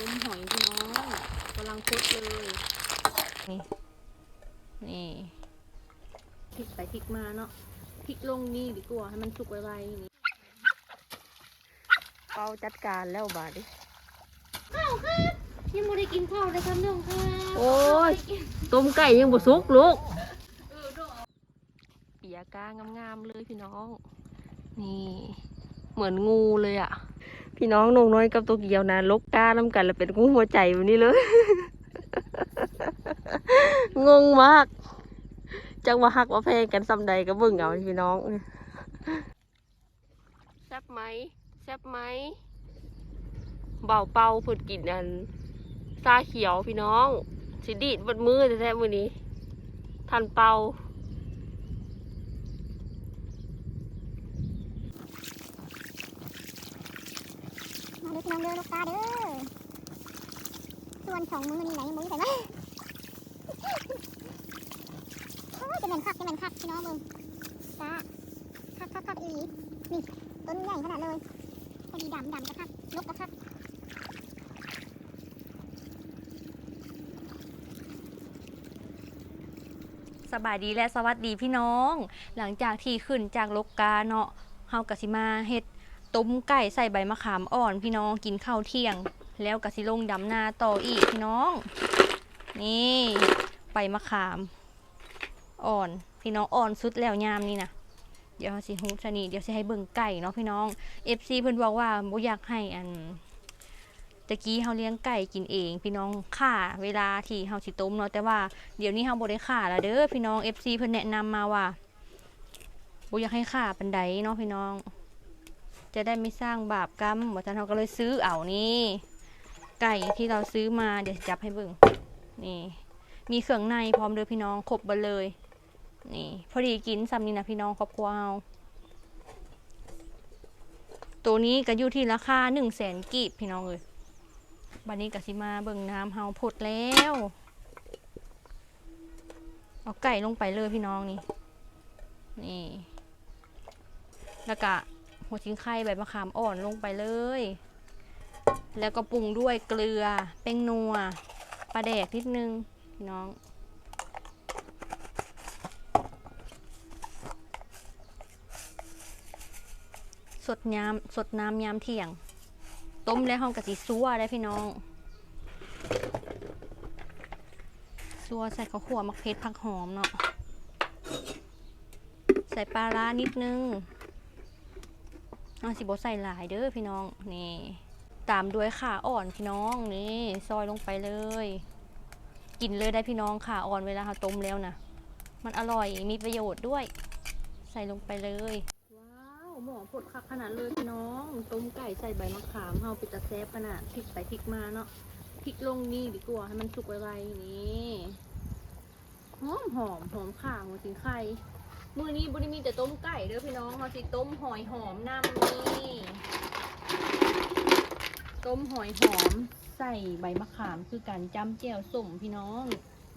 ต้มหอยพี่น้องกำลังพดเลย นี่ นี่พลิกไปพลิกมาเนาะพลิกลงนี่ดีกว่าให้มันสุกไวๆนี่เปาจัดการแล้วบาดดิข้าวครับยังไม่ได้กินข้าวเลยครับน้องครับโอ้ยต้มไก่ยังบ่สุกลูกเปียกางามๆเลยพี่น้อง นี่ เหมือนงูเลยอะ่ะ พี่น้องนงน้อยกับตัวเกียวนะลกกาน้ำกันแล้วเป็นงูหัวใจแบบนี้เลย งงมาก จังว่าฮักว่าแพงกันซำใดก็เบิ่งเอาพี่น้องแซ่บไหมแซ่บไหมเบาเป่าเพิ่นกินอันซาเขียวพี่น้องสิดีดบดมือแท้ๆมือนี้ ทันเป่า มาเด้อพี่ น้องเด้อลูกตาเด้อ ส่วนสองมือนี่ไหนยังบ่มีใส่มาโอ้ยจะแม่นคักจะแม่นคักพี่น้องเบิ่งจ้าคักคักคักอีหลีนี่ต้นใหญ่ขนาดเลยพอดีดำดำกระคักลกกระคักสบายดีและสวัสดีพี่น้อง หลังจากที่ขึ้นจากลกกาเนาะเฮากะสิมาเฮ็ด ต้มไก่ใส่ใบมะขามอ่อนพี่น้องกินข้าวเที่ยง แล้วกะสิลงดำนาต่ออีกพี่น้อง นี่ใบมะขาม อ่อน พี่น้องอ่อนสุดแล้วยามนี่นะเดี๋ยวสิฮู้ซะนี่เดี๋ยวสิให้เบิ่งไก่เนาะพี่น้อง FC เพิ่นบอกว่าบ่อยากให้อันตะกี้เฮาเลี้ยงไก่กินเอง พี่น้องข่าเวลาที่เฮาสิต้มเนาะแต่ว่าเดี๋ยวนี้เฮาบ่ได้ข่าล้วเด้อพี่น้อง FC เพิ่นแนะนำมาว่าบ่อยากให้ข่าปานใดเนาะพี่น้อง จะได้ไม่สร้างบาปกรรมว่าซั่นเฮาก็เลยซื้อเอานี่ ไก่ที่เราซื้อมาเดี๋ยวจับให้เบิ่งนี่ มีเครื่องในพร้อมเด้อพี่น้องครบบเลย นี่ พอดีกินซ้ำนี่นะพี่น้องครอบครัวเฮาตัวนี้ก็อยู่ที่ราคา100,000กีบพี่น้องเอ้ยบันนี้กสิมาเบิ่งน้ำเฮาพดแล้ว เอาไก่ลงไปเลยพี่น้องนี่ นี่ แล้วก็ หัวชิ้นไข่ใบมะขามอ่อนลงไปเลย แล้วก็ปรุงด้วยเกลือแป้งนัวปลาแดกนิดนึงพี่น้อง สดยามสดน้ำยามเที่ยง ต้มแล้วห้องกะทิซัวได้พี่น้องซัวใส่ข้าวขั่วมักเพชรผักหอมเนาะใส่ปลาร้านิดนึง เอาสิบใส่หลายเด้อพี่น้องนี่ ตามด้วยขาอ่อนพี่น้องนี่ซอยลงไปเลย กินเลยได้พี่น้องขาอ่อนเวลาเราต้มแล้วนะมันอร่อยมีประโยชน์ด้วย ใส่ลงไปเลย ว้าวหมอผดคักขนาดเลยพี่น้องต้มไก่ใส่ใบมะขามเฮาปิดตะแซบขนาดพริกไปพริกมาเนาะพริกลงนี่ดีกว่าให้มันสุกไวๆนี่หอมหอมหอมข่าหัวสิงไข่ มื้อนี้บ่ได้มีแต่ต้มไก่เด้อพี่น้องเฮาสิต้มหอยหอมนำนี่ต้มหอยหอมใส่ใบมะขามคือการจ้ำแจ่วส้มพี่น้อง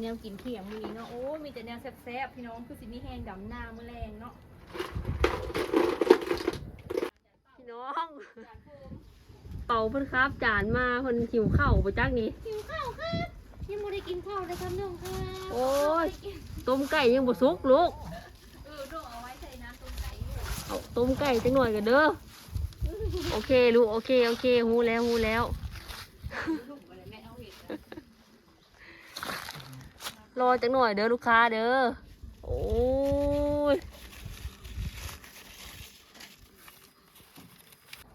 แนวกินเที่ยงมื้อนี้เนาะโอ้ยมีแต่แนวแซ่บๆพี่น้องคือสิมีแห้งดำหน้ามื้อแรงเนาะพี่น้องเป่าเพิ่นครับ จานมาเพิ่นหิวข้าวประจักนี่หิวข้าวครับยังไม่ได้กินข้าวเลยครับน้องครับโอ้ยต้มไก่ยังบ่สุกลูก เอาต้มไก่จังหน่อยกันเด้อโอเคลูกโอเคโอเคฮู้แล้วฮู้แล้วลอะไรอจังหน่อยเด้อลูกค้าเด้อโอ้ย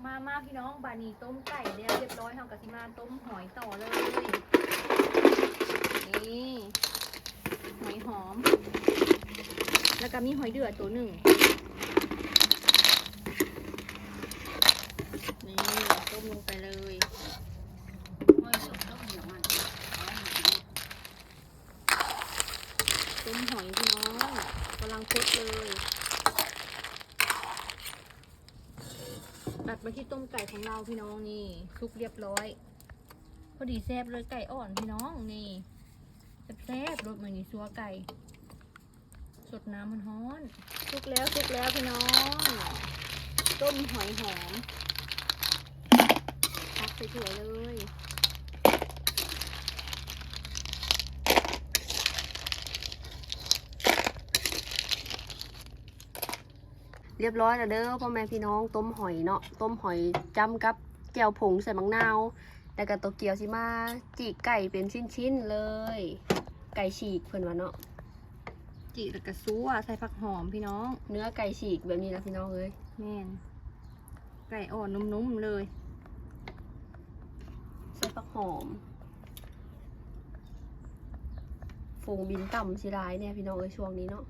มามาพี่น้องบานีต้มไก่แล้วเรียบร้อยเฮากะสิมาต้มหอยต่อเลยนี่หอยหอม แล้วก็มีหอยเดือดตัวหนึ่ง นี่ ต้มลงไปเลยต้มหอยพี่น้องกำลังพดเลยตัดมาที่ต้มไก่ของเราพี่น้องนี่ซุกเรียบร้อย พอดีแซ่บเลยไก่อ่อนพี่น้องนี่แซ่บรสเหมือนนี่ซัวไก่ สดน้ำมันฮ้อนซุกแล้วซุกแล้วพี่น้อง ต้มหอยหอม สวยๆเลยเรียบร้อยแล้วเด้อพ่อแม่พี่น้องต้มหอยเนาะต้มหอยจำกับแจ่วผงใส่มังนาวแล้วก็ตัวเกียวสิมาจีไก่เป็นชิ้นๆเลย ไก่ฉีกเพื่อนวันเนาะจีแล้วก็ซัวใส่ผักหอมพี่น้อง เนื้อไก่ฉีกแบบนี้นะพี่น้องเลยแม่นไก่อ่อนนุ่มๆเลย ผักหอม ฝูงบินต่ำสิร้ายเนี่ยพี่น้องเอ้ยช่วงนี้เนาะ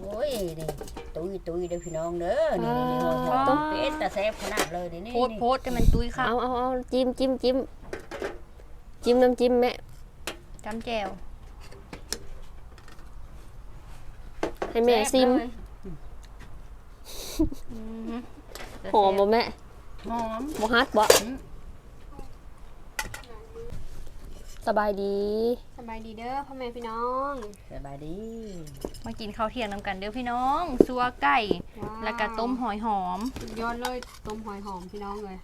โอ้ยนี่ตุยตุยเด้อพี่น้องเด้อนี่นี่นี่หัวหอมเป็ดแต่แซ่บขนาดเลยนี่นี่โพดโพดจะมันตุ้ยค่ะเอาเอาเอาจิ้มจิ้มจิ้มจิ้มน้ำจิ้มแม่จำแจวให้แม่ซิมอืม หอมบ่แม่หอมบ่ฮัดบ่อืมสบายดี สบายดีเด้อพ่อแม่พี่น้องสบายดี มากินข้าวเที่ยงนำกันเด้อพี่น้องซัวไก่ แล้วก็ต้มหอยหอมสุดยอดเลยต้มหอยหอมพี่น้องเลย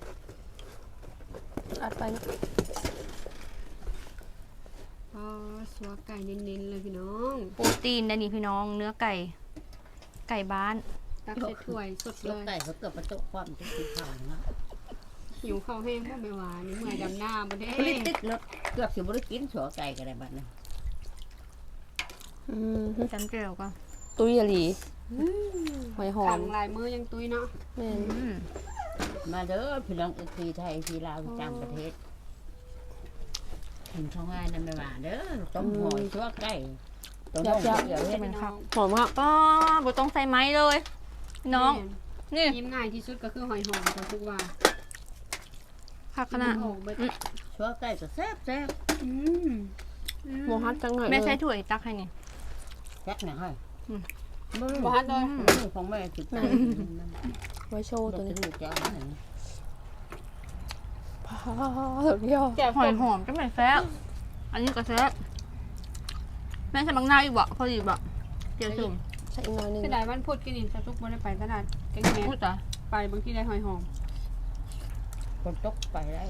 อัดไปอ๋อสัวไก่เน้นๆเลยพี่น้อง โปรตีนได้นี่พี่น้อง เนื้อไก่ ไก่บ้าน ตักใส่ถ้วยสดยเลกยไก่เขาเกือบประจกความจะกินข้าวเนาะหิวข้าวแห้งพ่อไม่หวานนี่เมื่อยดำหน้าบ่ได้ผลิตตึกเนาะเกือบสิบ่ได้กินสัวไก่ก็ได้บัดนี้อืมจำแจวก็ตุ้ยอะหลีหอยหอขัมงลายมือยังตุ้ยเนาะแม่นอืมมาเด้อพี่น้องอีกทีไทยทีลาวต่างประเทศกินข้าวง่ายนั่นไม่ว่าเด้อต้มหอยสัวไก่ต้มหอยเดี๋ยวเฮ็ดเป็นครับหอมมากก็บ่ต้องใส่ไม้เลยพี่ น้อง นี่ยิ้มง่ายที่สุดก็คือหอยหอมแต่ทุกว่าผักขนาดออกเบิดสัวไก่ก็แซ่บแซ่บอืมบ่ฮัดจังหน่อยแม่ใช้เลยถ้วยตักให้นี่แซ่บหน่อยให้อืมมือบ่ฮัดเลยมือของแม่ติดใจไว้โชว์ตัตัววนี้นี้จะเอาไหนพาสุดยอดแจ่วหอยหอมจะไม่แซ่บอันนี้ก็แซ่บแม่ใส่บางนาวอีกบ่พอดีบ่เจียวสุ่ม ใส่อีกหน่อยหนึงคือได้วันพุธกินนี่จะทุกบ่ได้ไปตลาดแกงแม่พูดจ้ะไปบางทีได้หอยหอมคนตกไปได้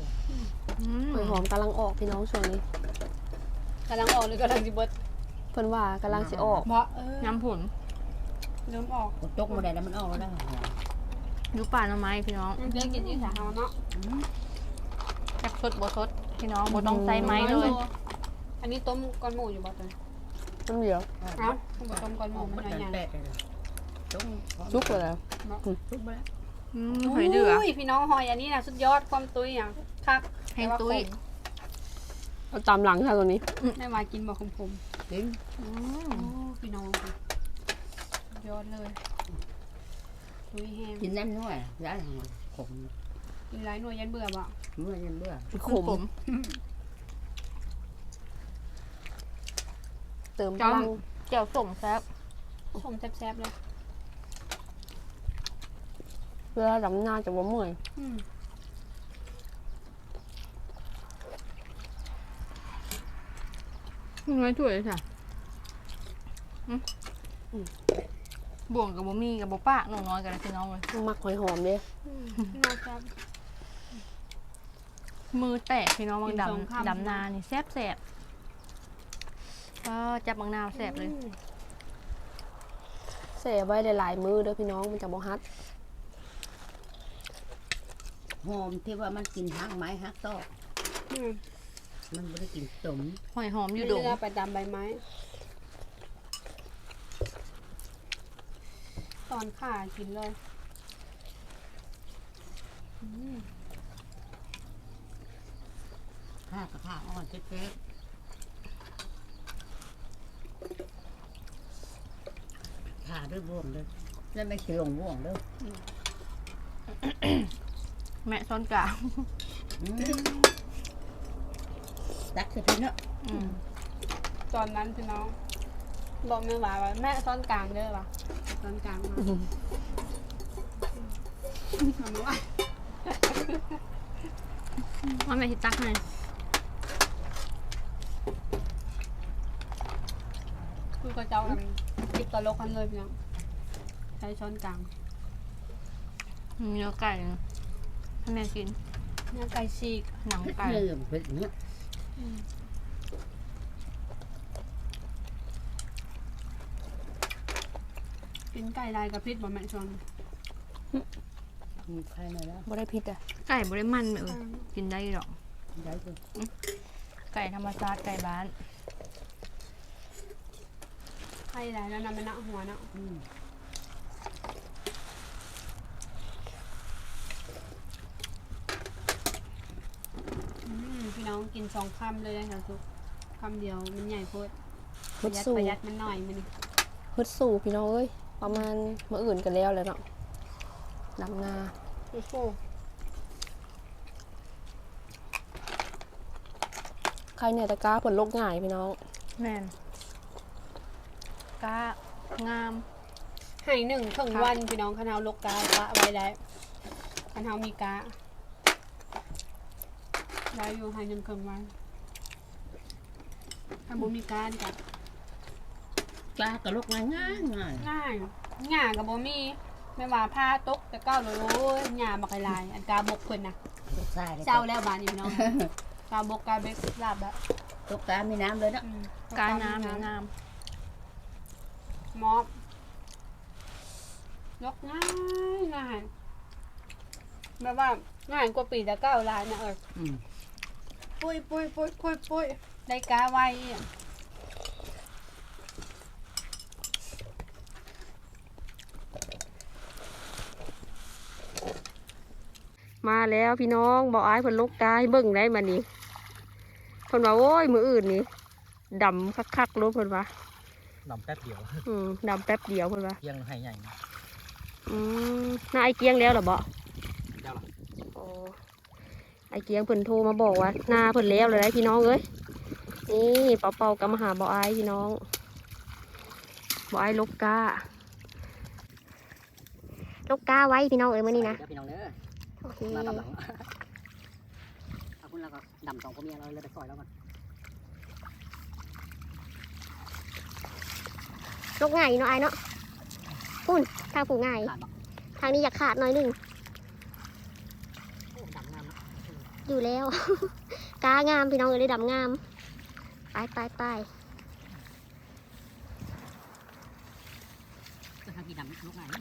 อืมหอยหอมกำลังออกพี่น้องช่วงนี้กำลังออกหรือกำลังสิเบิดเพิ่นว่ากำลังสิออกบ่เออน้ำผุนเริ่มออกคนตกมาได้แล้วมันออกแล้วดูป่าหน่อไม้พี่น้องเดี๋ยวกินอีกสาเฮาเนาะจักสดบ่สดพี่น้องบ่ต้องใส่ไม้เลย อันนี้ต้มก้อนหมูอยู่บ่ตัวน้ำเหลียวเอ้าต้มต้มก้อนหอมูอกมัมานหน่อยแต่ยังแปดเลยตกซุกไปแล้วทุกไปแล้วอืมหอยเดืออุ้ยพี่น้องหอยอันนี้น่ะสุดยอดความตุ้ยอย่างคักแห้งตุ้ยเอาตามหลังค่ะตัวนี้ได้มากินบ่คมผมกินอืมโอ้พี่น้องค่ะสุดยอดเลยตุ้ยแห้งกินน้ำน้อยย้ายขมกินหลายหน่วยยันเบื่อบ่เมื่อยันเบื่อขม เติมพลังเจียวส้มแซ่บชมแซ่บๆเลยเวลาดำหน้าจะว่าเมื่อยอืมน้อยถ้วยเลยจ้ะอืมบ่วงกับบ่มีกับบ่ป้าน้องน้อยกันนะพี่น้องเลยมักหอยหอมเด้พี่น้องแซ่บมือแตกพี่น้องบางกินสองดำคำดำนานี่แซ่บแซ่บ ก็จับบางนาวแซ่บเลยเสียไว้หลายๆมือเด้อพี่น้องมันจะบ่ฮัดหอมที่ว่ามันกินหักไม้หักตอกอืมมันไม่ได้กินสมหอยหอมออยู่ยู่ดงเวลาไปตามใบไม้ ตอนข่ากินเลยอืมข้ากับข้าอ่อนเจ๊กขา ด้วยบ่วงเลยแล้วไม่เชื่องบ่วงเลยแม่ซ้อนกลางตักสิพี่เนาะอืมตอนนั้นพี่น้อง บอกแม่ว่าว่าแม่ซ่อนกลางเด้อว่ะซ่อนกลางมาทำว่าว่าแม่ทิตักให้ คือกระเจ้าอันติบตลกกันเลยเพียงใช้ช้อนกลางเนื้อไก่นะให้แม่กินเนื้อไก่ฉีกหนังไก่กินไก่ลายกับพริษบ่แม่นชวน Khai này đó, บ่ได้พิษอะไก่บได้มันเออกินได้หรอก đấy thôi. ไก่ธรรมชาติไก่บ้าน ไก่ลายแล้วนำไปนักหัวเนาะอืมอืมพี่น้องกินสองคำเลยนะคะทุกคำเดียวมันใหญ่โพดปฮึระดหยัดสู้ประหยัดมันหน่อยมันฮึดสู้พี่น้องเอ้ยประมาณมื้ออื่นกันแล้วแหล้วเนาะดำนาโอ้โหใครเนี่ยตะกร้าผลลกง่ายพี่น้อง แม่น ก้างาม ให้หนึ่งครึ่งครับวันพี่น้องคณะลกกากะไว้แล้วคณะมีกะไว้อยู่ให้หนึ่งครึ่งวันถ้าบ่มีการกับปลากระลกง่ายง่ายง่ายง่ายง่ายกับบ่มีไม่ว่าผ้าตกแต่ก้าวเลยโอ้ยหญ้าบักไลาย อันกาบกเพิ่นน่ะตกทรายเลยเจ้าแล้วบานนี้พี่น้อง กาบกกาเบกลาบแล้วตกกามีน้ำเลยเนาะอืมกาน้ำเนี่ยงาม มอบยกง่ายง่ายแบบว่าง่ายกว่าปีแต่เก้าลายนะเอออืมปุ้ยปุ้ยปุ้ยปุ้ยปุ้ยได้กาไว้อะมาแล้วพี่น้องบอกอายผลลกกายเบิ่งได้มานี่เพิ่นว่าโอ้ยมื้ออื่นนี่ดำคักๆรู้เพิ่นว่า ดำแป๊บเดียวอืมดำแป๊บเดียวเพิ่นว่าเพียงให้ใหญ่นะอืมน่าไอเกียงแล้วเหรอบ่เจ้าล่ะโอ้ไอเกียงเพิ่นโทรมาบอกว่าหน้าเพิ่นแล้วเลยได้พี่น้องเอ้ยนี่เป่าเป่าๆกับมาหาบ่อายพี่น้องบ่อายลกกาลกกาไว้พี่น้องเอ้ยมื้อนี้นะเดี๋ยวพี่น้องเด้อโอเคมาตำหลังเอาคุณแล้วก็ดำสองพ่อเมียเราเลยไปซอยแล้วก่อน ลกง่ายอยู่เนาะไอ้ายเนาะพุ่นทางผูกง่ายขาดบอกทางนี้อยากขาดหน่อยหนึงโอ้ดำงามนะอยู่แล้ว กางามพี่น้องเอ้ยได้ดำงาม ไปไปไป ก็ทางที่ดำลุกง่ายนะ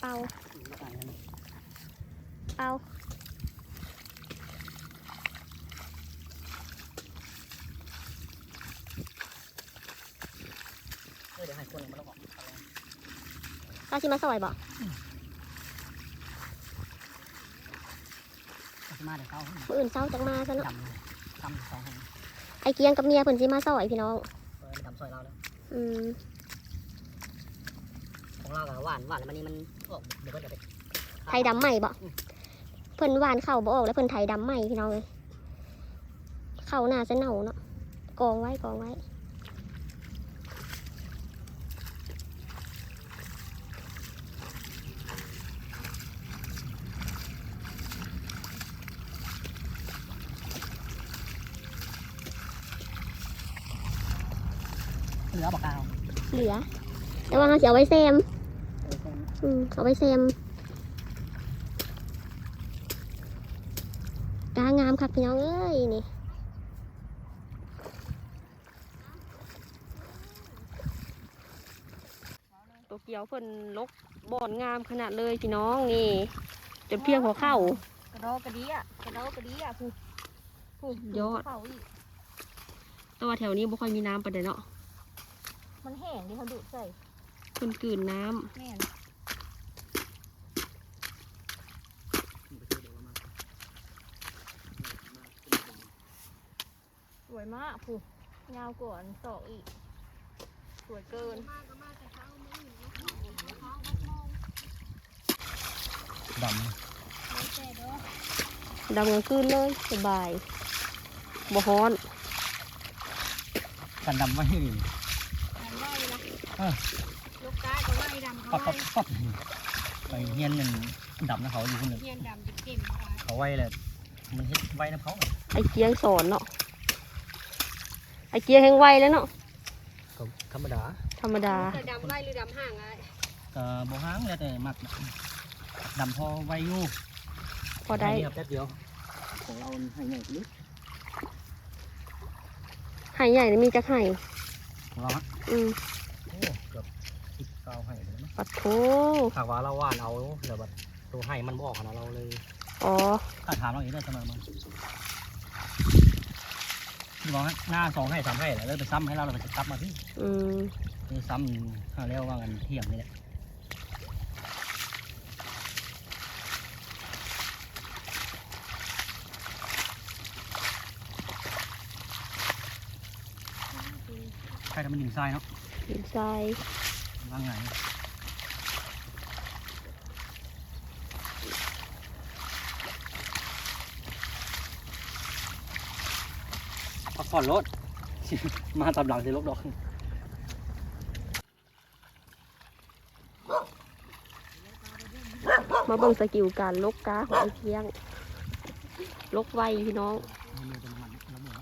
เป่า ลุกง่ายนะ เป่า เออเดี๋ยวให้คนลงมาแล้วบอก เราชิมาซอยบ่เอามาเดี๋ยวเขามื้ออื่นเช้าจังมาซะเนาะดำดำสองแห่งไอเกียงกับเมียเพิ่นสิมาซอยพี่น้องเออดำซอยเราแล้วอืมของเรากับหวานหวานแล้วมันนี่มันออกเดี๋ยวก็จะไปไทยดำใหม่บ่เพิ่นหวานเข่าบ่ออกแล้วเพิ่นไทยดำใหม่พี่น้องเลยเข่าหน้าจะเน่าเนาะกองไว้กองไว้ เหลือบอกกาวเหลือ แต่ว่าเราจะเอาไว้แซมเออแซมอืมเอาไว้แซมกางามครับพี่น้องเอ้ยนี่ตัวเกียวเพิ่นลกบ่อนงามขนาดเลยพี่น้องนี่จนเพียงหัวเข่ากระดอกระดีอะกระดอกระดีอะผู้ผู้ยอดเขาอีกแต่ว่าแถวนี้บ่ค่อยมีน้ำปานใดเนาะ มันแห้งที่เขาดูดใส่เพิ่นกลืนน้ำแม่นสวยมากผู้ยาวกว่าอันสองอีก สวยเกินดดำกลางคืนเลยสบายบ่ฮ้อนำกันดำไว้ให้ดี ลูกกาก็ไว้ดำปั๊เขาบไว้ปั๊บปั๊บไปเฮียนหนึ่งดำนะเขาอยู่คนหนึ่งเทียนดำจะเก่งกว่าเขาไว้เลยมันเฮ็ดไว้นะเขาไอเกียงสอนเนาะ ไอเกียงแห่งไวแล้วเนาะ ก็ธรรมดาธรรมดา จะดำไว้หรือดำห่างไอ้ก็บ่ห้างแล้วแต่มักดำพอไว้อยู่พอได้แค่นี้ครับแป๊บเดียวของเราให้ใหญ่ลึกไห่ใหญ่นี่มีจักไห่ของเราฮะอืมโอ้เกือบ สิบเก้าให้เลยนะปัดโถหากว่าเราว่านเอาเดี๋ยวแบบตัวให้มันบอกนะเราเลยอ๋อถ้าถามเราอีกได้เสมอมันพี่บอกว่าหน้าสองให้สามให้แล้วเลยไปซ้ำให้เราเราไปซับมาที่อืมนี่ซ้ำหาแล้วว่ากันเที่ยงนี่แหละใช่แต่มันดิ่งทรายเนาะดินทราย ว่างไงพักผ่อนรถ มาตามหลังสิลกดอกมาเบิ่งสกิลการลกกาของไอ้เพียง ลกไวพี่น้องมือเป็นมันแล้วมือ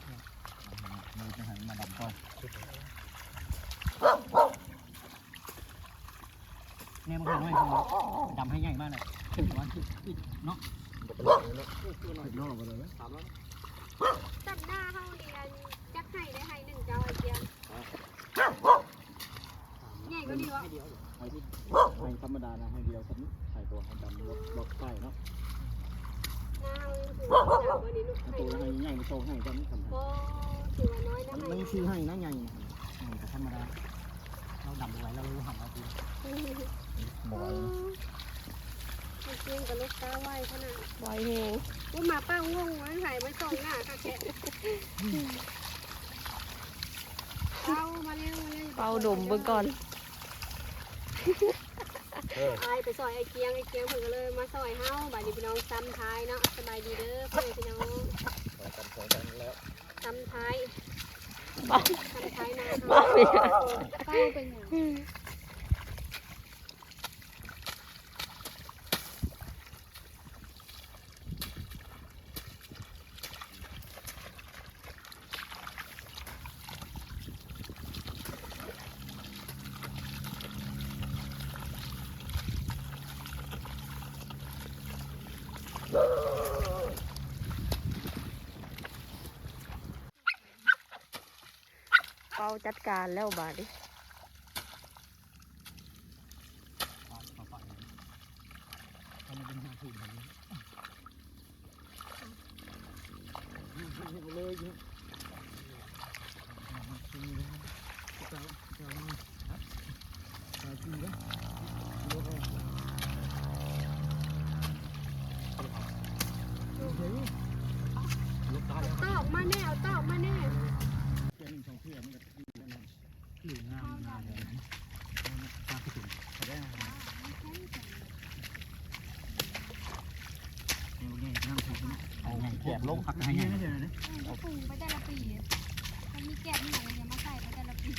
มือเป็นหั นมาดำก่อนเนี่ยมันให้ดำให้ใหญ่มากเลยว่าเนาะโลกไปเลยสามแล้วจับหน้าเฮานี่จักไห่ได้ไห่หนึ่งเจ้าไอ้เพียงใหญ่ก็ดีวะให้เดียวให้ที่ให้ธรรมดานะให้เดียวครับใส่ตัวให้ดำลดลดใส่เนาะหน้าเฮาถือว่าจับวันนี้ลูกให้ไห่ตัวให้ใหญ่มาโตให้ก็ไม่สำคัญก็ถือว่าน้อยนะมันไห่ไม่ชื่อให้นะใหญ่แต่ธรรมดาเราดำไว้เรารู้หันเราดี บ่อยไอ้เพียงกับลกกาไวขนาดไวแฮงว่ามาป้าง่วงไว้ไห่ไว้ส่องหน้าค่ะแกเป้ามาเร็วมาเร็วเป้าดมเบิ่งก่อนไอายไปซอยไอเกียงไอเกียงเพิ่นก็เลยมาซอยเฮาบายดีพี่น้องซ้ำท้ายเนาะสบายดีเด้อเพื่อนพี่น้องซ้ำท้ายซ้ำท้ายนาเฮาเป้าเป็นหยัง จัดการแล้วบาดนี้ลูกตาแล้ว ตอบมาแน่เอาตอบมาแน่ เพื่อนหนึ่งสองเพื่อนมันก็อยู่แล้วนะอยู่งามงามเลยตาขึ้นเขาได้เอาไงนั่งถึงเอาไงแกะลงพักให้ไงเดี๋ยวนะปรุงไปแต่ละปีมันมีแกะหนูอย่ามาใส่ไปแต่ละปี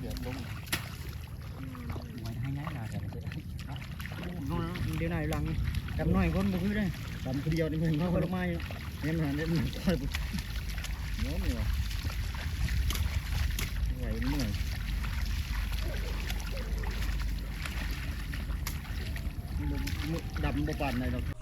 เดี๋ยวลงไว้ให้ง่ายนะเดี๋ยวจะนู่นเดี๋ยวไหนหลังดำน้อยคนบ่คือได้ดำคนเดียวนี่เห็นเขาคนละไม้เนี่ยมันเนี่ยมันคอยโน้มอยู่ไหวเหนื่อยดำบ่ปานไหนดอก